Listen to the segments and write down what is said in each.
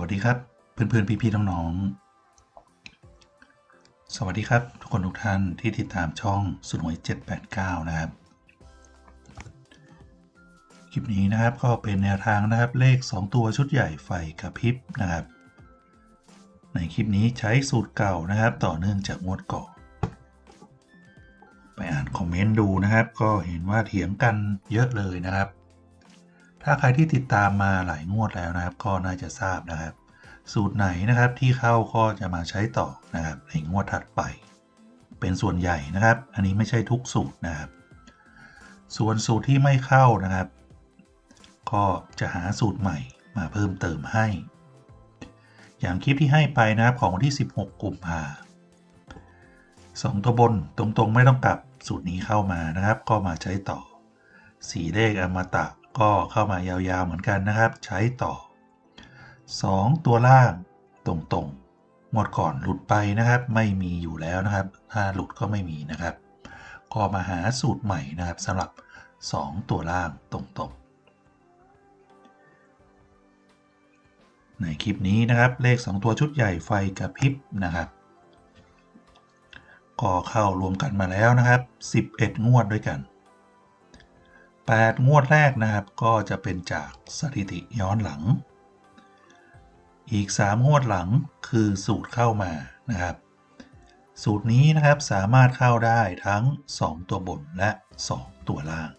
วัสดีครับ เพื่อนๆ พี่ๆ น้องๆ สวัสดีครับ ทุกคนทุกท่านที่ติดตามช่องสุนหวย789 นะครับ คลิปนี้นะครับก็เป็นแนวทางนะครับเลข 2 ตัวชุดใหญ่ไฟกระพริบนะครับ ในคลิปนี้ใช้สูตรเก่านะครับ ต่อเนื่องจากงวดก่อนไปอ่านคอมเมนต์ดูนะครับ ก็เห็นว่าเถียงกันเยอะเลยนะครับ ถ้าใครที่ติดตามมาหลายงวดแล้วนะครับ ก็น่าจะทราบนะครับ สูตรไหนนะครับที่เข้าก็จะมาใช้ต่อนะครับในงวดถัดไป เป็นส่วนใหญ่นะครับ อันนี้ไม่ใช่ทุกสูตรนะครับ ส่วนสูตรที่ไม่เข้านะครับ ก็จะหาสูตรใหม่มาเพิ่มเติมให้ อย่างคลิปที่ให้ไปนะครับของวันที่ 16 กุมภาสองตัวบนตรงๆไม่ต้องกลับสูตรนี้เข้ามานะครับ ก็มาใช้ต่อสีเลขอมตะ ก็เข้ามายาวๆเหมือนกันนะครับ ใช้ต่อ 2 ตัวล่างตรงๆ หมดก่อนหลุดไปนะครับ ไม่มีอยู่แล้วนะครับ ถ้าหลุดก็ไม่มีนะครับ ก็มาหาสูตรใหม่นะครับสำหรับ 2 ตัวล่างตรงๆในคลิปนี้นะครับเลข 2 ตัวชุดใหญ่ไฟกระพริบนะครับก็เข้ารวมกันมาแล้วนะครับ 11 งวดด้วยกัน 8 งวดแรกนะครับ ก็จะเป็นจากสถิติย้อนหลัง อีก 3 งวดหลังคือสูตรเข้ามานะครับ สูตรนี้นะครับสามารถเข้าได้ทั้ง 2 ตัวบนและ 2 ตัวล่าง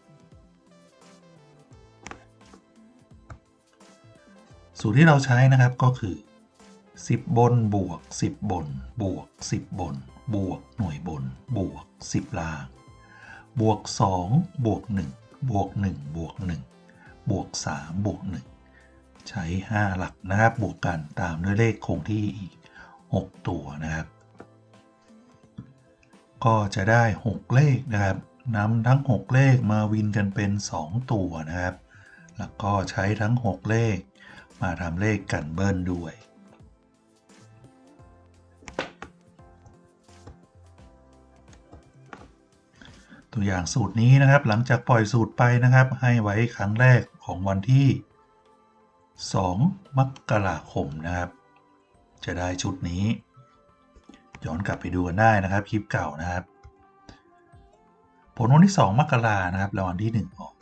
สูตรที่เราใช้นะครับก็คือ 10 บนบวก 10 บน บวก 10 บน บวกหน่วยบน บวก 10 ล่าง บวก 2 บวก 1 บวก1บวก1บวก3บวก1ใช้ 5 หลักนะครับ บวกกันตามด้วยเลขคงที่อีก 6 ตัวนะครับ ก็จะได้ 6 เลขนะครับนำทั้ง 6 เลขมาวินกันเป็น 2 ตัวนะครับ แล้วก็ใช้ทั้ง 6 เลข มาทำเลขกันเบิ้ลด้วย ตัวอย่างสูตรนี้นะครับ หลังจากปล่อยสูตรไปนะครับ ให้ไว้ครั้งแรกของวันที่ 2 มกราคมนะครับ จะได้ชุดนี้ ย้อนกลับไปดูกันได้นะครับคลิปเก่านะครับ ผลวันที่ 2 มกรานะครับรางวัลที่ 1 ออก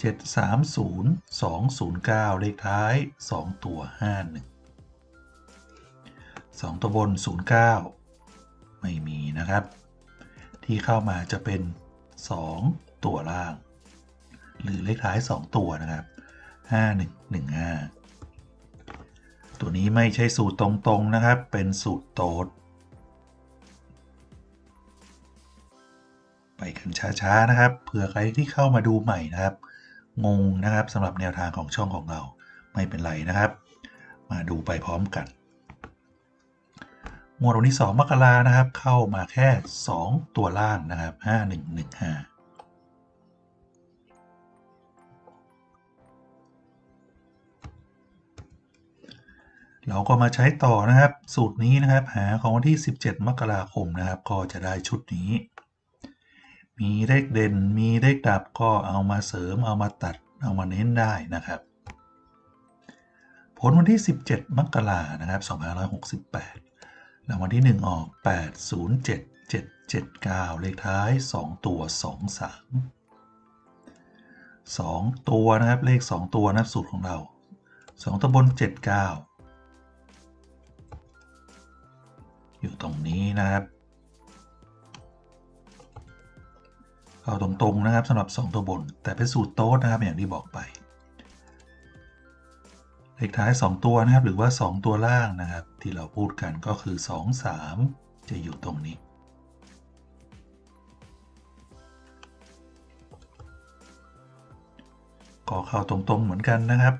730 209 เลขท้าย 2 ตัว 51 2 ตัวบน 09 ไม่มีนะครับ ที่เข้ามาจะเป็น 2 ตัวล่าง หรือเลขท้าย 2 ตัวนะครับ 5115 ตัวนี้ไม่ใช่สูตรตรงๆนะครับ เป็นสูตรโต๊ดไปกันช้าๆนะครับ เผื่อใครที่เข้ามาดูใหม่นะครับ งงนะครับสำหรับแนวทางของช่องของเราไม่เป็นไรนะครับ มาดูไปพร้อมกัน งวดวันที่ 2 มกรานะครับ เข้ามาแค่ 2 ตัวล่างนะครับ 5115เราก็มาใช้ต่อนะครับ สูตรนี้นะครับ หาของวันที่ 17 มกราคมนะครับ ก็จะได้ชุดนี้ มีเลขเด่นมีเลขดับก็เอามาเสริมเอามาตัดเอามาเน้นได้นะครับ ผลวันที่ 17 มกรานะครับ2568 รางวัลที่ 1 ออก 807779 เลขท้าย 2 ตัว 23 2 ตัวนะครับ เลข 2 ตัวนะสูตรของเรา 2ตัวบน 79 อยู่ตรงนี้นะครับ เอาตรงๆนะครับสำหรับ 2 ตัวบน แต่เป็นสูตรโต๊ดนะครับอย่างที่บอกไป เลขท้าย 2 ตัวนะครับ หรือว่า 2 ตัวล่างนะครับ ที่เราพูดกันก็คือ 2 3 จะอยู่ตรงนี้ ก็เข้าตรงๆเหมือนกันนะครับ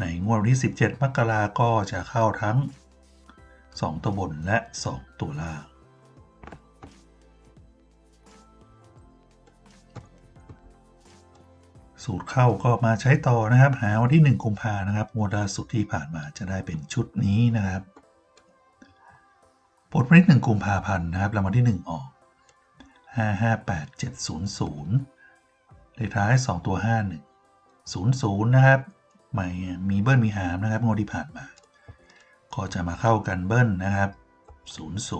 ในงวดที่ 17 มกราก็จะเข้าทั้ง 2 ตัวบนและ 2 ตัวล่าง สูตรเข้าก็มาใช้ต่อนะครับ หาวันที่ 1กุมภานะครับงวดล่าสุดที่ผ่านมาจะได้เป็นชุดนี้นะครับผลวันที่1กุมภาพันธ์นะครับรางวัลที่ 1 ออก558700เลขท้าย 2 ตัว 51 00 นะครับใหม่มีเบิ้ลมีหามนะครับงวดที่ผ่านมา ก็จะมาเข้ากันเบิ้ลนะครับ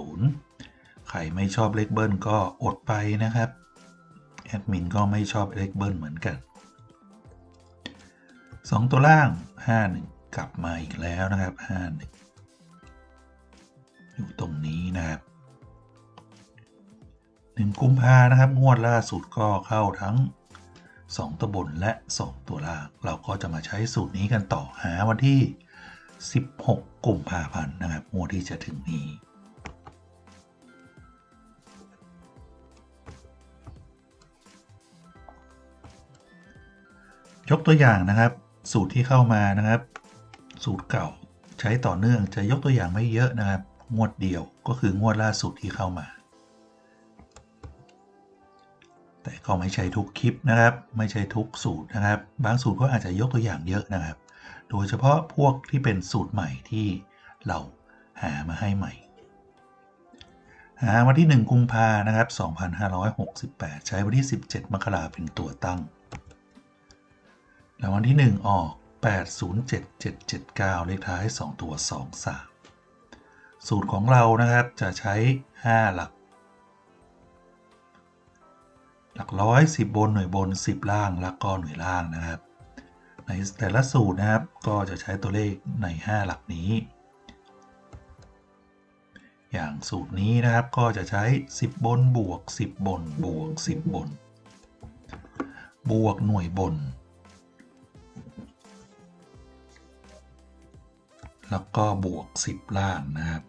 00 ใครไม่ชอบเลขเบิ้ลก็อดไปนะครับแอดมินก็ไม่ชอบเลขเบิ้ลเหมือนกัน 2 ตัวล่าง 51 กลับมาอีกแล้วนะครับ 51 อยู่ตรงนี้นะครับ1กุมภานะครับ งวดล่าสุดก็เข้าทั้ง 2 ตัวบนและ 2 ตัวล่าง เราก็จะมาใช้สูตรนี้กันต่อหาวันที่ 16 กุมภาพันธ์นะครับงวดที่จะถึงนี้ยกตัวอย่างนะครับ สูตรที่เข้ามานะครับ สูตรเก่าใช้ต่อเนื่องจะยกตัวอย่างไม่เยอะนะครับ งวดเดียวก็คืองวดล่าสุดที่เข้ามา แต่ก็ไม่ใช่ทุกคลิปนะครับ ไม่ใช่ทุกสูตรนะครับ บางสูตรก็อาจจะยกตัวอย่างเยอะนะครับ โดยเฉพาะพวกที่เป็นสูตรใหม่ที่เราหามาให้ใหม่หาวันที่ 1 กุมภานะครับ 2568 ใช้วันที่ 17 มกราเป็นตัวตั้ง รางวัลที่ 1 ออก 807779 เลขท้าย 2 ตัว 23 สูตรของเรานะครับจะใช้ 5 หลัก หลักร้อย10บนหน่วยบน 10 ล่างแล้วก็หน่วยล่างนะครับ ในแต่ละสูตรนะครับก็จะใช้ตัวเลขใน 5 หลักนี้ อย่างสูตรนี้นะครับก็จะใช้ 10 บนบวก 10 บนบวก 10 บน บวกหน่วยบน แล้วก็บวก 10 ล่างนะครับ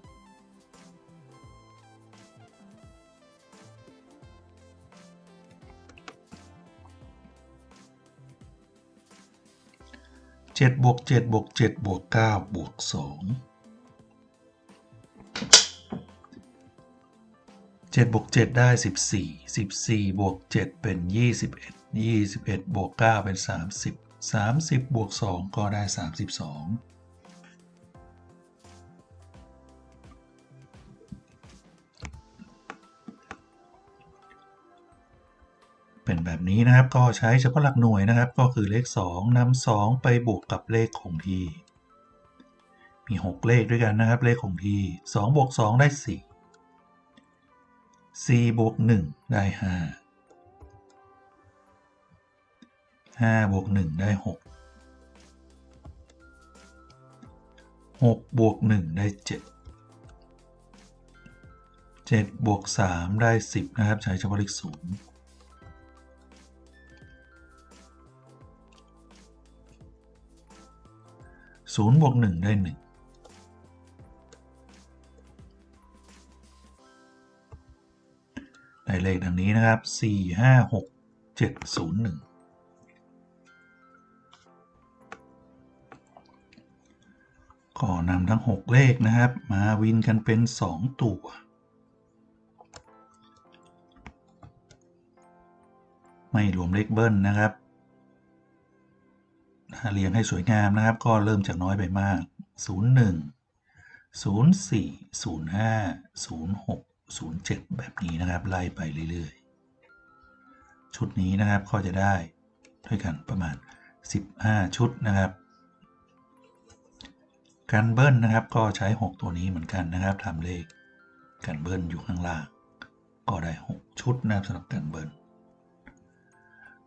7 บวก 7 บวก 7 บวก 9 บวก 2 7บวก7ได้ 14 14 บวก 7 เป็น 21 21 บวก 9 เป็น 30 30 บวก 2 ก็ได้ 32 แบบนี้นะครับก็ใช้เฉพาะหลักหน่วยนะครับ ก็คือเลข 2นำ2ไปบวกกับเลขคงที่ มี 6 เลขด้วยกันนะครับ เลขคงที่2บวก2 ได้ 4 4บวก1 ได้ 5 5บวก1 ได้ 6 6บวก1 ได้ 7 7บวก3ได้ 10 นะครับ ใช้เฉพาะเลข0 ศูนย์บวกหนึ่งได้หนึ่งได้เลขดังนี้นะครับสี่ห้าหกเจ็ดศูนย์หนึ่งก็นำทั้ง 6 เลขนะครับ มาวินกันเป็น 2 ตัวไม่รวมเลขเบิ้ลนะครับ เรียงให้สวยงามนะครับ ก็เริ่มจากน้อยไปมาก 01 04 05 06 07 แบบนี้นะครับ ไล่ไปเรื่อยๆ ชุดนี้นะครับก็จะได้ด้วยกันประมาณ 15 ชุดนะครับ การเบิ้ลนะครับก็ใช้ 6 ตัวนี้เหมือนกันนะครับทำเลขการเบิ้ลอยู่ข้างล่าง ก็ได้ 6 ชุดนะครับสำหรับการเบิ้ล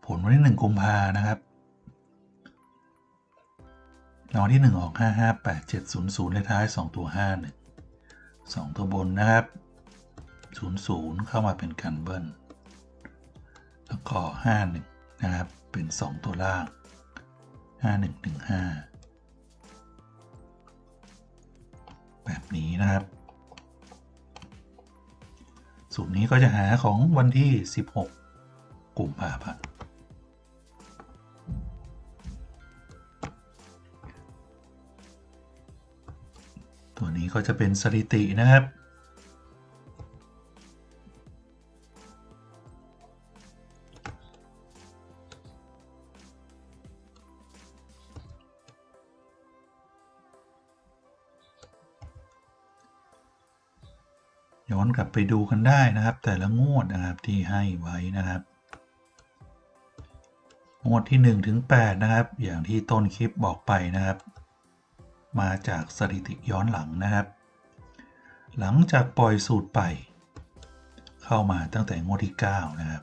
ผลวันที่1กุมภานะครับ รางวัลที่1ออก5 5 8 7 0 0เลขท้าย 2 ตัว5 1 2ตัวบนนะครับ 0 0 เข้ามาเป็นการเบิ้ลแล้วก็5 1นะครับ เป็น 2 ตัวล่าง 5 1 1 5 แบบนี้นะครับ สูตรนี้ก็จะหาของวันที่ 16กุมภาพันธ์ ก็จะเป็นสถิตินะครับ ย้อนกลับไปดูกันได้นะครับ แต่ละงวดนะครับที่ให้ไว้นะครับงวดที่1ถึง8นะครับ อย่างที่ต้นคลิปบอกไปนะครับ มาจากสถิติย้อนหลังนะครับ หลังจากปล่อยสูตรไป เข้ามาตั้งแต่งวดที่ 9 นะครับ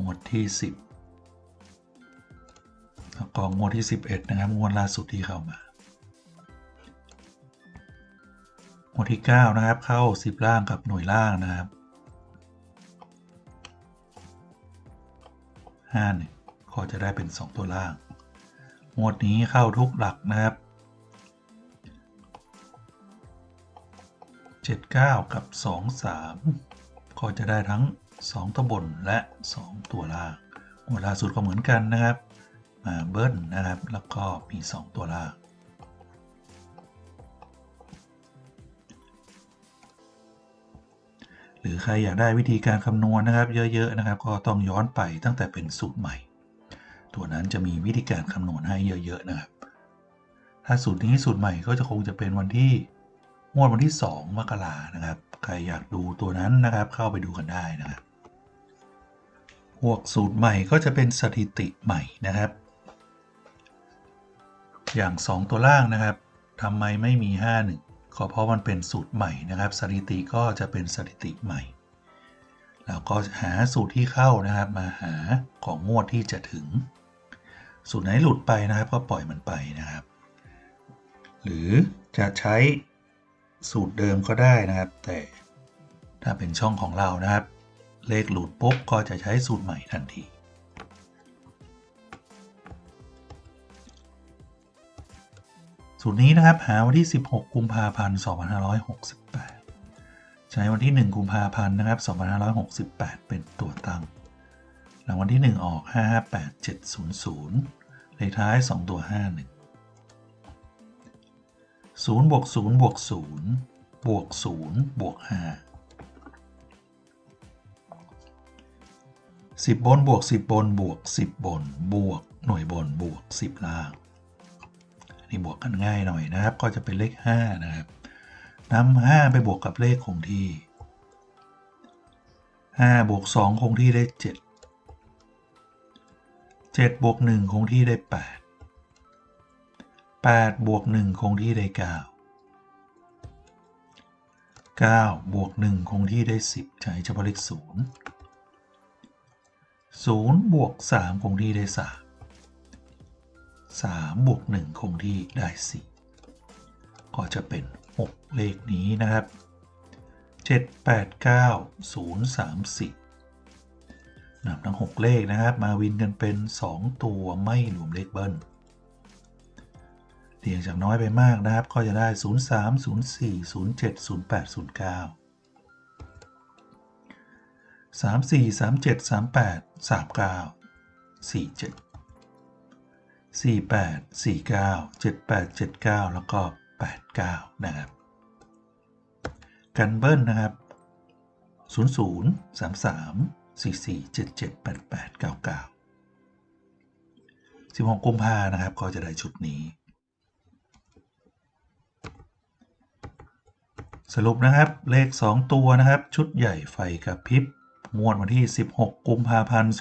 งวดที่ 10 แล้วก็งวดที่ 11 นะครับ งวดล่าสุดที่เข้ามา งวดที่ 9 นะครับ เข้า 10 ล่างกับหน่วยล่างนะครับ51ก็จะได้เป็น 2 ตัวล่าง งวดนี้เข้าทุกหลักนะครับ 79 กับ 23 ก็จะได้ทั้ง 2 ตัวบนและ 2 ตัวล่างงวดล่าสุดก็เหมือนกันนะครับมาเบิ้ลนะครับ แล้วก็มี 2 ตัวล่างหรือใครอยากได้วิธีการคำนวณนะครับ เยอะ ๆ นะครับ ก็ต้องย้อนไปตั้งแต่เป็นสูตรใหม่ ตัวนั้นจะมีวิธีการคำนวณให้เยอะ ๆ นะครับ ถ้าสูตรนี้สูตรใหม่ก็จะคงจะเป็นวันที่งวดวันที่ 2 มกรานะครับ ใครอยากดูตัวนั้นนะครับ เข้าไปดูกันได้นะครับพวกสูตรใหม่ก็จะเป็นสถิติใหม่นะครับ อย่าง 2 ตัวล่างนะครับทำไมไม่มี 51 ก็เพราะมันเป็นสูตรใหม่นะครับ สถิติก็จะเป็นสถิติใหม่แล้วก็หาสูตรที่เข้านะครับมาหาของงวดที่จะถึง สูตรไหนหลุดไปนะครับก็ปล่อยมันไปนะครับ หรือจะใช้สูตรเดิมก็ได้นะครับ แต่ถ้าเป็นช่องของเรานะครับ เลขหลุดปุ๊บก็จะใช้สูตรใหม่ทันทีสูตรนี้นะครับหาวันที่ 16 กุมภาพันธ์ 2568 ใช้วันที่ 1 กุมภาพันธ์นะครับ 2568 เป็นตัวตั้ง รางวัลที่ 1 ออก 558700 เลขท้าย 2 ตัว 51 0บวก0บวก0บวก0บวก5 10 บนบวก 10 บนบวก 10 บน บวกหน่วยบนบวก 10 ล่างนนี้บวกกันง่ายหน่อยนะครับ ก็จะเป็นเลข 5 นะครับนำ5 ไปบวกกับเลขคงที่ 5 บวก 2 คงที่ได้ 7 7บวก1คงที่ได้ 8 8บวก1คงที่ได้ 9 9บวก1คงที่ได้ 10 ใช้เฉพาะเลข0 0บวก3คงที่ได้ 3 3บวก1คงที่ได้ 4 ก็จะเป็น 6 เลขนี้นะครับ 7 8 9 0 3 4 นำทั้ง 6 เลขนะครับ มาวินกันเป็น 2 ตัวไม่รวมเลขเบิ้ลเรียงจากน้อยไปมากนะครับ ก็จะได้ 0 3 0 4 0 7 0 8 0 9 3 4 3 7 3 8 3 9 4 7 4 8 4 9 7 8 7 9 แล้วก็ 8 9 นะครับ กันเบิ้ลนะครับ 0 0 3 3 4 4 7 7 8 8 9 9 16กุมภานะครับ ก็จะได้ชุดนี้ สรุปนะครับเลข 2 ตัวนะครับ ชุดใหญ่ไฟกระพริบงวดวันที่ 16 กุมภาพันธ์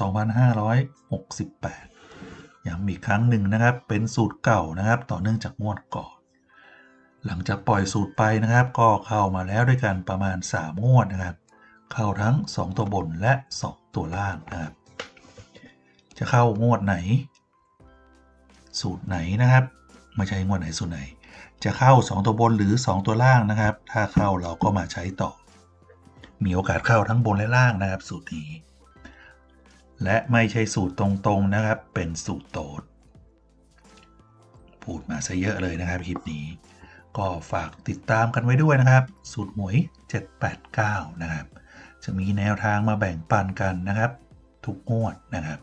2568 ย้ำอีกครั้งหนึ่งนะครับ เป็นสูตรเก่านะครับ ต่อเนื่องจากงวดก่อน หลังจากปล่อยสูตรไปนะครับ ก็เข้ามาแล้วด้วยกันประมาณ 3 งวดนะครับ เข้าทั้ง 2 ตัวบนและ 2 ตัวล่างนะครับ จะเข้างวดไหน สูตรไหนนะครับไม่ใช่งวดไหนสูตรไหน จะเข้า 2 ตัวบนหรือ 2 ตัวล่างนะครับ ถ้าเข้าเราก็มาใช้ต่อ มีโอกาสเข้าทั้งบนและล่างนะครับ สูตรนี้ และไม่ใช่สูตรตรงๆนะครับ เป็นสูตรโตดพูดมาซะเยอะเลยนะครับคลิปนี้ก็ฝากติดตามกันไว้ด้วยนะครับ สูตรหมวย 789 นะครับ จะมีแนวทางมาแบ่งปันกันนะครับ ทุกงวดนะครับ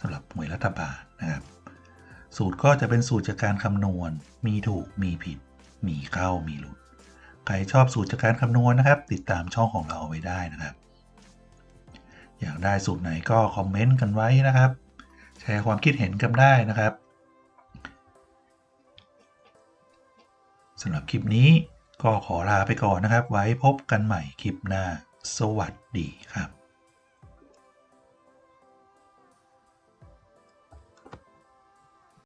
สำหรับหมวยรัฐบาลนะครับ สูตรก็จะเป็นสูตรจากการคำนวณ มีถูกมีผิด มีเข้ามีหลุด ใครชอบสูตรจากการคำนวณนะครับ ติดตามช่องของเราไว้ได้นะครับ อยากได้สูตรไหนก็คอมเมนต์กันไว้นะครับ แชร์ความคิดเห็นกันได้นะครับสำหรับคลิปนี้ก็ขอลาไปก่อนนะครับ ไว้พบกันใหม่คลิปหน้า สวัสดีครับ